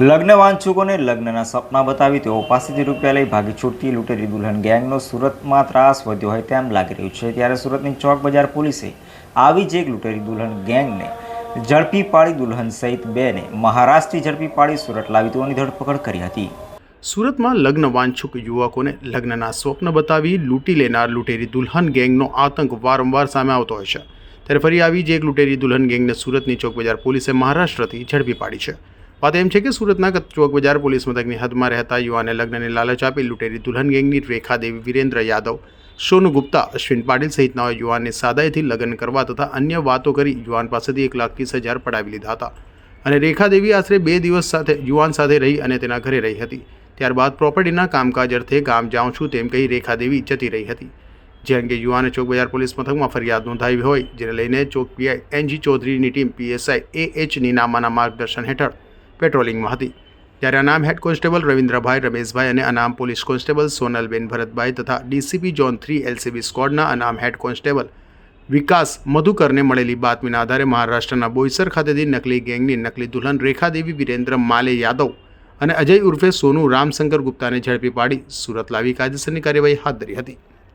લગ્ન વાંચુકોને લગ્નના સપના બતાવી તેઓ પાસેથી રૂપિયા લઈ ભાગી છૂટતી લૂંટેરી દુલ્હન ગેંગનો સુરતમાં ત્રાસ વધ્યો હોય તેમ લાગી રહ્યું છે. ત્યારે સુરતની ચોક બજાર પોલીસે આવી જ એક લૂંટેરી દુલ્હન ગેંગને ઝડપી પાડી દુલ્હન સહિત બેને મહારાષ્ટ્રથી ઝડપી પાડી સુરત લાવી તેઓની ધરપકડ કરી હતી. સુરતમાં લગ્ન વાંછુક યુવકોને લગ્નના સ્વપ્ન બતાવી લૂંટી લેનાર લૂંટેરી દુલ્હન ગેંગનો આતંક વારંવાર સામે આવતો હોય છે. ત્યારે ફરી આવી જ એક લૂંટેરી દુલ્હન ગેંગને સુરતની ચોક બજાર પોલીસે મહારાષ્ટ્રથી ઝડપી પાડી છે. વાત એમ છે કે સુરતના ચોક બજાર પોલીસ મથકની હદમાં રહેતા યુવાને લગ્નને લાલચ આપી લૂંટેરી દુલ્હન ગેંગની રેખા દેવી વિરેન્દ્ર યાદવ, સોનુ ગુપ્તા, અશ્વિન પાટીલ સહિતના યુવાનને સાદાઈથી લગ્ન કરવા તથા અન્ય વાતો કરી યુવાન પાસેથી એક લાખ ત્રીસ હજાર પડાવી લીધા હતા. અને રેખા દેવી આશરે બે દિવસ સાથે યુવાન સાથે રહી અને તેના ઘરે રહી હતી. ત્યારબાદ પ્રોપર્ટીના કામકાજ અર્થે ગામ જાઉં છું તેમ કહી રેખા દેવી જતી રહી હતી. જે અંગે યુવાને ચોક બજાર પોલીસ મથકમાં ફરિયાદ નોંધાવી હોય, જેને લઈને ચોક પીઆઈ એનજી ચૌધરીની ટીમ પીએસઆઈ એ એચ નીનામાના માર્ગદર્શન હેઠળ પેટ્રોલિંગમાં હતી. ત્યારે અનામ હેડ કોન્સ્ટેબલ રવિન્દ્રભાઈ રમેશભાઈ અને અનામ પોલીસ કોન્સ્ટેબલ સોનલબેન ભરતભાઈ તથા ડીસીપી જોન થ્રી એલસીબી સ્કોડના અનામ હેડ કોન્સ્ટેબલ વિકાસ મધુકરને મળેલી બાતમીના આધારે મહારાષ્ટ્રના બોઈસર ખાતેથી નકલી ગેંગની નકલી દુલ્હન રેખાદેવી વિરેન્દ્ર માલે યાદવ અને અજય ઉર્ફે સોનુ રામશંકર ગુપ્તાને ઝડપી પાડી સુરત લાવી કાયદેસરની કાર્યવાહી હાથ ધરી હતી.